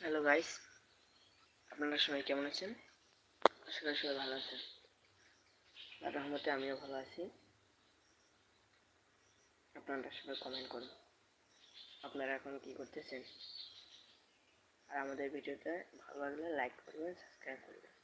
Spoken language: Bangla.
হ্যালো গাইস আপনারা সবাই কেমন আছেন? আশা করি সবাই ভালো আছেন। আর রহমতে আমিও ভালো আছি। আপনারা সবাই কমেন্ট করুন। আপনারা এখন কি করতেছেন? আর আমাদের ভিডিওতে ভালো লাগলে লাইক করবেন সাবস্ক্রাইব করবেন।